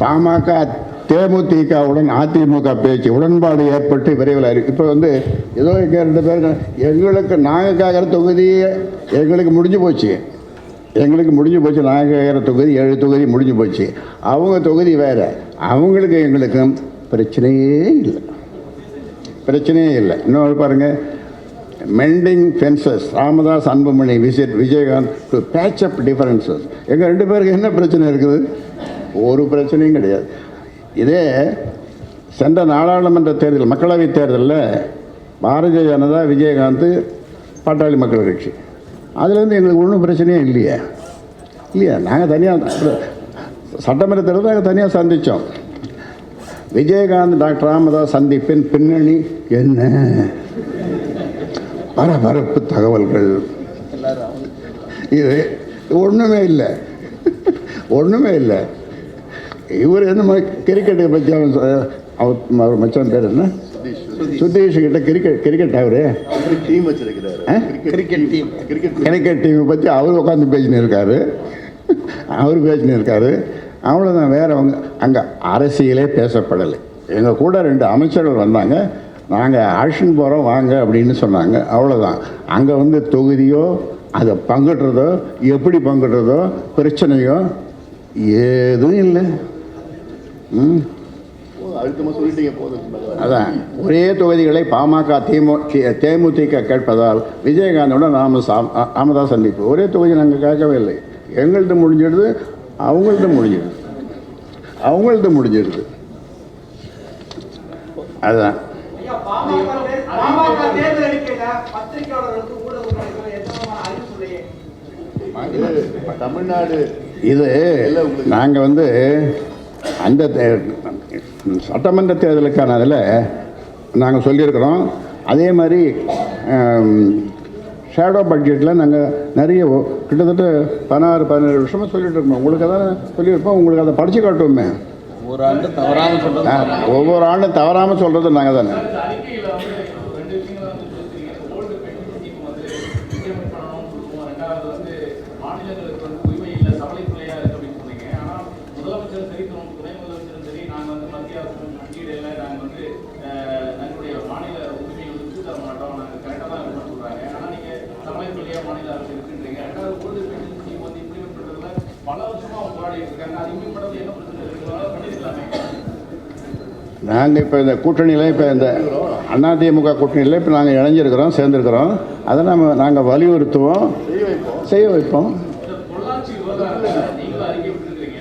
பாமக தேமுதிகவுடன் அதிமுக பேச்சு உடன்பாடு ஏற்பட்டு விரைவில் அறி இப்போ வந்து ஏதோ இங்கே ரெண்டு பேருக்கு எங்களுக்கு நாங்கள் கேட்குற தொகுதி எங்களுக்கு முடிஞ்சு போச்சு. எங்களுக்கு முடிஞ்சு போச்சு நாங்கள் கேட்குற தொகுதி ஏழு தொகுதி முடிஞ்சு போச்சு. அவங்க தொகுதி வேறு. அவங்களுக்கு எங்களுக்கும் பிரச்சனையே இல்லை. பிரச்சனையே இல்லை. இன்னொரு பாருங்கள் mending fences Ramadoss Anbumani visit Vijayakanth to patch up differences எங்கள் ரெண்டு பேருக்கு என்ன பிரச்சனை இருக்குது? ஒரு பிரச்சனையும் கிடையாது. இதே சென்ற நாடாளுமன்ற தேர்தல் மக்களவைத் தேர்தலில் பாரதிய ஜனதா விஜயகாந்த் பாட்டாளி மக்கள் கட்சி. அதுலேருந்து எங்களுக்கு ஒன்றும் பிரச்சனையே இல்லையே. இல்லையா? நாங்கள் தனியாக சட்டமன்ற தேர்தல் நாங்கள் தனியாக சந்தித்தோம் விஜயகாந்த் டாக்டர் ராமதாஸ் சந்திப்பின் பின்னணி என்ன? பரபரப்பு தகவல்கள். இது ஒன்றுமே இல்லை. ஒன்றுமே இல்லை. இவர் என்ன கிரிக்கெட்டை பற்றி அவன் சொ- அவர் அவர் மச்சான் பேர் என்ன? சுதீஷ். கிட்ட கிரிக்கெட் கிரிக்கெட் அவரு? டீம் வச்சிருக்கிறாரு? கிரிக்கெட் டீம் கிரிக்கெட் கிரிக்கெட் டீமை பற்றி அவர் உட்காந்து பேசின்னு இருக்காரு அவர் பேசின்னு இருக்காரு அவ்வளோதான் வேற அவங்க அங்கே அரசியலே பேசப்படலை. எங்கள் கூட ரெண்டு அமைச்சர்கள் வந்தாங்க. நாங்கள் ஆக்ஷன் போகிறோம் வாங்க அப்படின்னு சொன்னாங்க. அவ்வளோதான் அங்கே வந்து தொகுதியோ அதை பங்கிடுறதோ எப்படி பங்கிடுறதோ பிரச்சனையோ ஏதும் இல்லை. ம். அதான் ஒரே தொகுதிகளை பாமக திமு தி- தேமுதிக கேட்பதால் விஜயகாந்தோட நாம ராமதாஸ் சந்திப்பு. ஒரே தொகுதி நாங்கள் கேட்கவே இல்லை. எங்கள்கிட்ட முடிஞ்சிடுது அவங்கள்ட்ட முடிஞ்சிடுது. அவங்கள்ட்ட முடிஞ்சிடுது. அதுதான் தமிழ்நாடு. இது நாங்கள் வந்து அந்த தே- சட்டமன்ற தேர்தலுக்கான அதில் நாங்கள் சொல்லியிருக்கிறோம். அதே மாதிரி ஷேடோ பட்ஜெட்டில் நாங்கள் நிறைய கிட்டத்தட்ட பதினாறு பதினேழு வருஷமாக சொல்லிட்டு இருக்கோம். உங்களுக்கு அதான் சொல்லியிருப்போம். உங்களுக்கு அதை படித்து காட்டுவோமே. ஒரு ஆண்டு தவறாமல் சொல்றது ஆ, ஒவ்வொரு ஆண்டும் தவறாமல் சொல்கிறது நாங்கள் தானே. போராடிட்டு இருக்காங்க அது என்ன பிரச்சனை பண்ணிருக்கலாமே நாங்கள் இப்போ இந்த கூட்டணியில் இப்போ இந்த அதிமுக கூட்டணியில் இப்போ நாங்கள் இணைஞ்சிருக்கிறோம் சேர்ந்துருக்கிறோம். அதை நம்ம நாங்கள் வலியுறுத்துவோம் செய்ய வைப்போம் இந்த பொள்ளாச்சி விவகாரத்துல நீங்களும் அறிக்கை விட்டுருக்கீங்க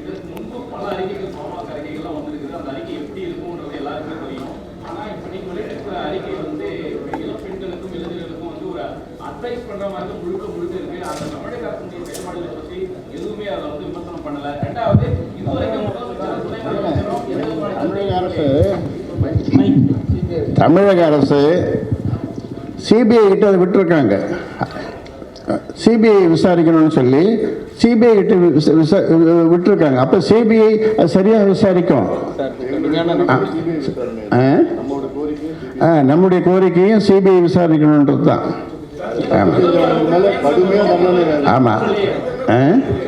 இதற்கு முன்பு பல அறிக்கைகள் பாமக அறிக்கைகள்லாம் வந்திருக்குது அந்த அறிக்கை எப்படி இருக்கும்ன்றது எல்லாருக்குமே தெரியும் ஆனா இப்ப நீங்க வெளியிட்டிருக்கிற அறிக்கை வந்து இளம் பெண்களுக்கும் இளைஞர்களுக்கும் வந்து ஒரு அட்வைஸ் பண்ற மாதிரி தான் முழுக்க முழுக்க இருக்கு அந்த தமிழக அரசுடைய செயல்பாடுகளை பத்தி எதுவுமே அதை வந்து விமர்சனம் பண்ணல ரெண்டாவது இதுவரைக்கும் முதலமைச்சரும் துணை முதலமைச்சரும் எந்த விதமான தமிழக அரசு தமிழக அரசு சிபிஐ கிட்ட அதை விட்டுருக்காங்க. சிபிஐ விசாரிக்கணும்னு சொல்லி சிபிஐ கிட்ட விட்டுருக்காங்க. அப்போ சிபிஐ சரியாக விசாரிக்கும்? நம்முடைய கோரிக்கையும் சிபிஐ விசாரிக்கணுன்றது தான். ஆமாம் அதனால கடுமையா தண்டனை வேணும். ஆமாம் ஆ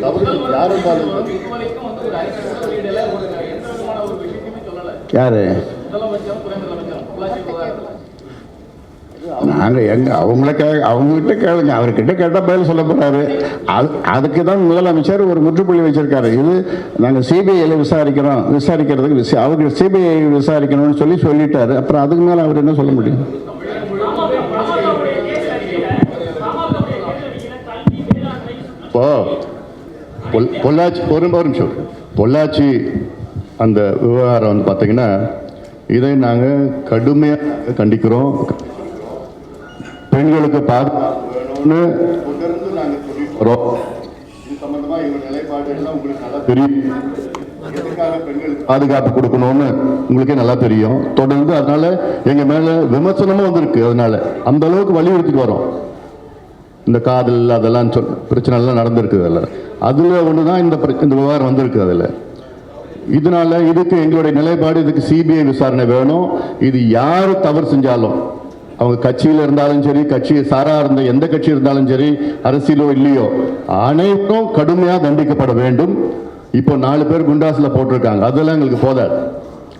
தவறு யாரும் இருந்தாலும் இதுவரைக்கும் வந்து ஒரு அறிக்கை வெளியிடல ஒரு எந்த விதமான ஒரு விஷயத்தையுமே சொல்லல யார் முதலமைச்சரும் துணை முதலமைச்சரும் பொள்ளாச்சி விவகாரத்துல நாங்கள் எங்க? அவங்கள கே அவங்ககிட்ட கேளுங்க. அவர்கிட்ட கேட்டால் பதில் சொல்ல போகிறாரு அது அதுக்கு தான் முதலமைச்சர் ஒரு முற்றுப்புள்ளி வச்சுருக்காரு. இது நாங்கள் சிபிஐயில் விசாரிக்கிறோம். விசாரிக்கிறதுக்கு விசா அவருக்கு சிபிஐ விசாரிக்கணும்னு சொல்லி சொல்லிட்டாரு. அப்புறம் அதுக்கு மேலே அவர் என்ன சொல்ல முடியும்? இப்போ பொள்ளாச்சி ஒரு ஒரு நிமிஷம். பொள்ளாச்சி அந்த விவகாரம் வந்து பார்த்தீங்கன்னா இதை நாங்கள் கடுமையாக கண்டிக்கிறோம். பெண்களுக்கு பாதுகாப்பு வேணும்னு தொடர்ந்து நாங்கள் சொல்லிட்டு இது சம்பந்தமா எங்க நிலைப்பாடு எல்லாம் உங்களுக்கு நல்லா தெரியும் எதுக்காக பெண்களுக்கு பாதுகாப்பு கொடுக்கணும்னு உங்களுக்கே நல்லா தெரியும். தொடர்ந்து அதனால எங்க மேல விமர்சனமும் வந்திருக்கு அதனால. அந்த அளவுக்கு வலியுறுத்திட்டு வரோம். இந்த காதல் அதெல்லாம் சொல் பிரச்சனை எல்லாம் நடந்திருக்கு அதில். அதில் ஒன்று தான் இந்த இந்த விவகாரம் வந்திருக்கு அதில். இதனால இதுக்கு எங்களுடைய நிலைப்பாடு இதுக்கு சிபிஐ விசாரணை வேணும். இது யார் தவறு செஞ்சாலும். அவங்க கட்சியில் இருந்தாலும் சரி கட்சி சாரா இருந்த எந்த கட்சி இருந்தாலும் சரி அரசியலோ இல்லையோ அனைத்தும் கடுமையாக தண்டிக்கப்பட வேண்டும். இப்போ நாலு பேர் குண்டாஸில் போட்டிருக்காங்க. அதெல்லாம் எங்களுக்கு போதாது.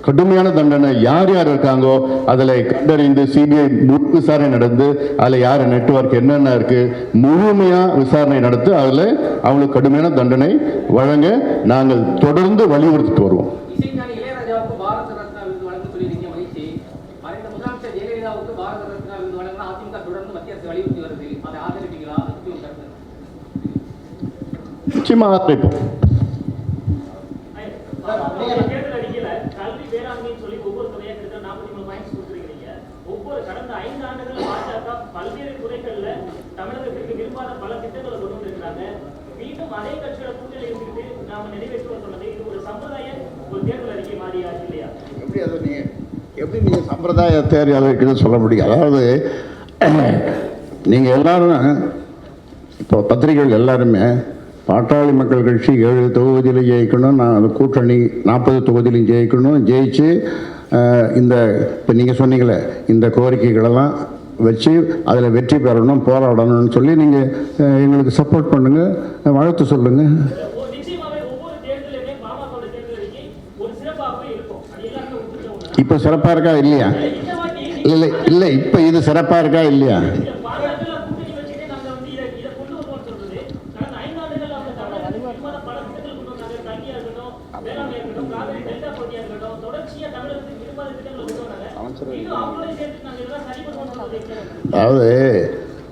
கடுமையான தண்டனை. யார் யார் இருக்காங்கோ அதில் கண்டறிந்து சிபிஐ முழு விசாரணை நடந்து அதில் யார் நெட்வொர்க் என்னென்ன இருக்குது முழுமையாக விசாரணை நடத்தி அதில் அவங்களுக்கு கடுமையான தண்டனை வழங்க நாங்கள் தொடர்ந்து வலியுறுத்திட்டு வருவோம். வழங்க அதிமுக தொடர்ந்து மத்திய அரசு வலியுறுத்தி வருது. அதை ஆதரிப்பீங்களா? அதை பத்தி உங்க கருத்து நிச்சயமாக ஆதரிப்போம். எப்படி அதை நீங்கள் எப்படி நீங்கள் சம்பிரதாய தேர்தல் இருக்குன்னு சொல்ல முடியும்? அதாவது நீங்கள் எல்லாரும் இப்போ பத்திரிகைகள் எல்லாருமே பாட்டாளி மக்கள் கட்சி ஏழு தொகுதியில் ஜெயிக்கணும் நான் அந்த கூட்டணி நாற்பது தொகுதியிலும் ஜெயிக்கணும் ஜெயிச்சு இந்த இப்போ நீங்கள் சொன்னீங்களே இந்த கோரிக்கைகளெல்லாம் வச்சு அதில் வெற்றி பெறணும் போராடணும்னு சொல்லி நீங்கள் எங்களுக்கு சப்போர்ட் பண்ணுங்கள் வாழ்த்து சொல்லுங்கள் இப்போ சிறப்பாக இருக்கா இல்லையா? இல்லை இல்லை இப்போ இது சிறப்பாக இருக்கா இல்லையா? அதாவது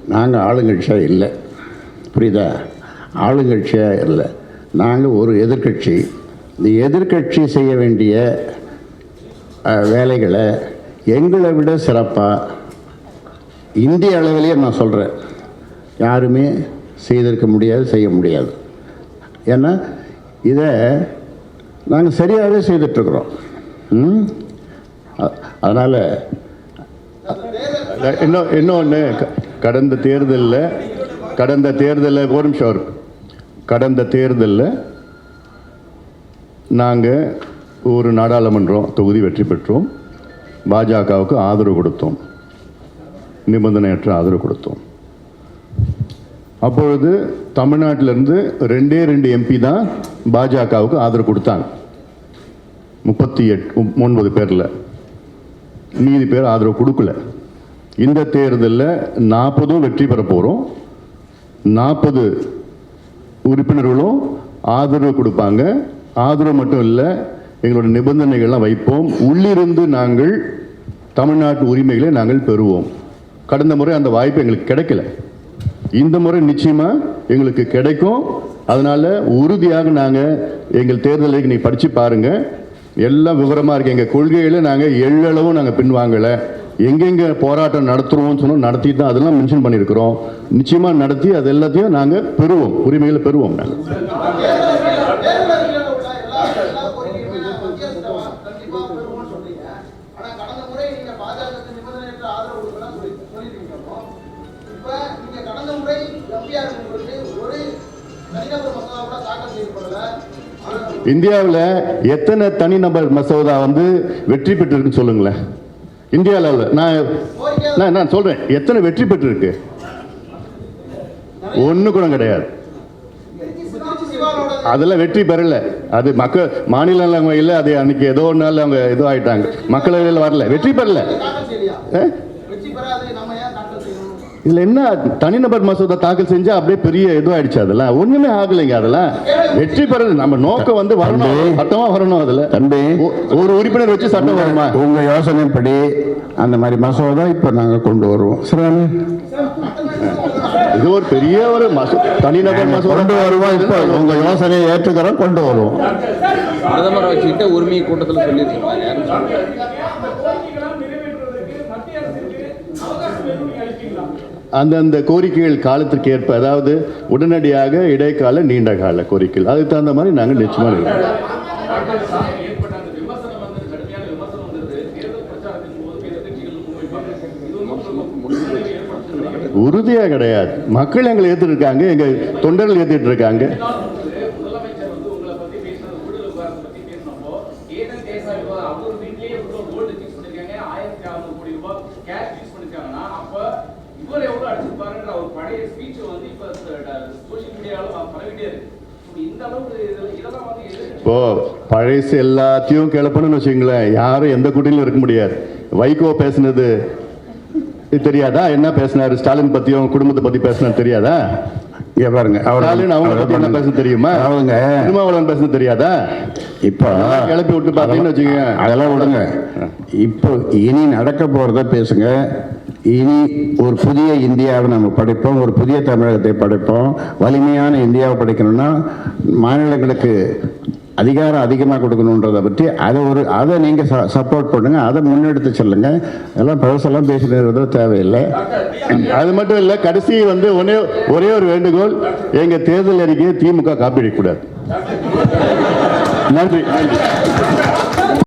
நாங்கள் ஆளுங்கட்சியாக இல்லை. புரியுதா? ஆளுங்கட்சியாக இல்லை. நாங்கள் ஒரு எதிர்க்கட்சி. இந்த எதிர்க்கட்சி செய்ய வேண்டிய வேலைகளை எங்களை விட சிறப்பாக இந்திய அளவிலேயே நான் சொல்கிறேன் யாருமே செய்திருக்க முடியாது செய்ய முடியாது. ஏன்னா இதை நாங்கள் சரியாகவே செய்துட்ருக்குறோம் ம்? அதனால் இன்னும் இன்னொன்று கடந்த தேர்தலில் கடந்த தேர்தலில் ஒரு நிமிஷம் கடந்த தேர்தலில் நாங்கள் ஒரு நாடாளுமன்றம் தொகுதி வெற்றி பெற்றோம். பாஜகவுக்கு ஆதரவு கொடுத்தோம். நிபந்தனையற்ற ஆதரவு கொடுத்தோம். அப்பொழுது தமிழ்நாட்டிலிருந்து ரெண்டே ரெண்டு எம்பி தான் பாஜகவுக்கு ஆதரவு கொடுத்தாங்க. முப்பத்தி எட்டு ஒன்பது பேரில். மீதி பேர் ஆதரவு கொடுக்கல. இந்த தேர்தலில் நாற்பதும் வெற்றி பெற போகிறோம் நாற்பது உறுப்பினர்களும் ஆதரவு கொடுப்பாங்க. ஆதரவு மட்டும் இல்லை எங்களோட நிபந்தனைகள்லாம் வைப்போம். உள்ளிருந்து நாங்கள் தமிழ்நாட்டு உரிமைகளை நாங்கள் பெறுவோம். கடந்த முறை அந்த வாய்ப்பு எங்களுக்கு கிடைக்கல. இந்த முறை நிச்சயமாக எங்களுக்கு கிடைக்கும். அதனால் உறுதியாக நாங்கள் எங்கள் தேர்தலை நீ படித்து பாருங்கள் எல்லாம் விவரமாக இருக்குது எங்கள் கொள்கையில் நாங்கள் எள்ளளவும் நாங்கள் பின்வாங்கலை. எங்கெங்கே போராட்டம் நடத்துகிறோம்னு சொன்னோம் நடத்தி தான் அதெல்லாம் மென்ஷன் பண்ணியிருக்கிறோம். நிச்சயமாக நடத்தி அது எல்லாத்தையும் நாங்கள் பெறுவோம். உரிமைகளை பெறுவோம் நாங்கள் இந்தியாவில் எத்தனை தனிநபர் மசோதா வந்து வெற்றி பெற்றிருக்குன்னு சொல்லுங்களேன். இந்தியாவில் நான் நான் சொல்கிறேன் எத்தனை வெற்றி பெற்றிருக்கு? ஒன்று கூட கிடையாது. அதெல்லாம் வெற்றி பெறல. அது மக்கள் மாநிலங்களவையில் அது அன்னைக்கு ஏதோ நாள் அவங்க ஏதோ ஆயிட்டாங்க மக்களவையில் வரல. வெற்றி பெறல தாக்கல் செய்யலையா ஆ? வெற்றி பெறாது நம்ம ஏன் தாக்கல் செய்யணும் இதுல என்ன தனிநபர் மசோதா தாக்கல் செஞ்சா அப்படியே பெரிய இதுவாயிடுச்சு அதெல்லாம் ஒண்ணுமே ஆகலைங்க அதெல்லாம் வெற்றி பெறது நம்ம நோக்கம் வந்து வரணும். சட்டமா வரணும் அதுல. தம்பி. ஒரு உறுப்பினர் வச்சு சட்டம் வருமா? உங்க யோசனைப்படி அந்த மாதிரி மசோதா இப்ப நாங்க கொண்டு வருவோம். சரிதானே இது ஒரு பெரிய ஒரு மசோ தனிநபர் மசோதா கொண்டு வருவோம் இப்ப. உங்க யோசனையை ஏற்றுக்கிறோம் கொண்டு வருவோம். பிரதமரை வச்சுக்கிட்டு உரிமை கூட்டத்தில் சொல்லியிருக்கீங்களா? அந்தந்த கோரிக்கைகள் காலத்திற்கு ஏற்ப அதாவது உடனடியாக இடைக்கால நீண்ட கால கோரிக்கைகள். அதுக்கு தகுந்த மாதிரி நாங்கள் நிச்சயமாக இருக்கோம் உறுதியாக உறுதியா கிடையாது. மக்கள் எங்களை ஏத்துட்டு எங்கள் எங்க தொண்டர்கள் ஏத்துட்டு இருக்காங்க அவர் வீட்லயே கோல்டு ஃபிக்ஸ் பண்ணிருக்காங்க ஆயிரத்தி அறுநூறு கோடி ரூபாய் கேஷ் ஃபிக்ஸ் பண்ணிருக்காங்கன்னா அப்ப இவர் எவ்வளவு அடிச்சிருப்பாருன்ற ஒரு பழைய ஸ்பீச் வந்து இப்ப சோசியல் மீடியால பரவிட்டே இருக்கு. இப்போ பழசு எல்லாத்தையும் கிளப்பணும்னு வச்சுங்களேன் யாரும் எந்த கூட்டணியிலும் இருக்க முடியாது. வைகோ பேசுனது தெரியாதா? என்ன பேசினாரு? ஸ்டாலின் பத்தியும் குடும்பத்தை பத்தி பேசினாரு தெரியாதா? இங்க பாருங்க ஸ்டாலின் அவங்க பத்தி என்ன பேச தெரியுமா? அவங்க திருமாவளவன் பேசுனது தெரியாதா? இப்போ கிளப்பி விட்டு பார்த்தீங்கன்னு வச்சுக்கோங்க. அதெல்லாம் விடுங்க. இப்போ இனி நடக்க போகிறத பேசுங்க. இனி ஒரு புதிய இந்தியாவை நம்ம படைப்போம் ஒரு புதிய தமிழகத்தை படைப்போம். வலிமையான இந்தியாவை படைக்கணும்னா மாநிலங்களுக்கு அதிகாரம் அதிகமாக கொடுக்கணுன்றதை பற்றி அதை ஒரு அதை நீங்கள் சப்போர்ட் பண்ணுங்கள் அதை முன்னெடுத்து செல்லுங்க. எல்லாம் பழசெல்லாம் பேசினது தேவையில்லை. அது மட்டும் இல்லை கடைசி வந்து ஒரே ஒரே ஒரு வேண்டுகோள் எங்கள் தேர்தல் அறிக்கையை திமுக காப்பீடு அடிக்கக்கூடாது. நன்றி நன்றி.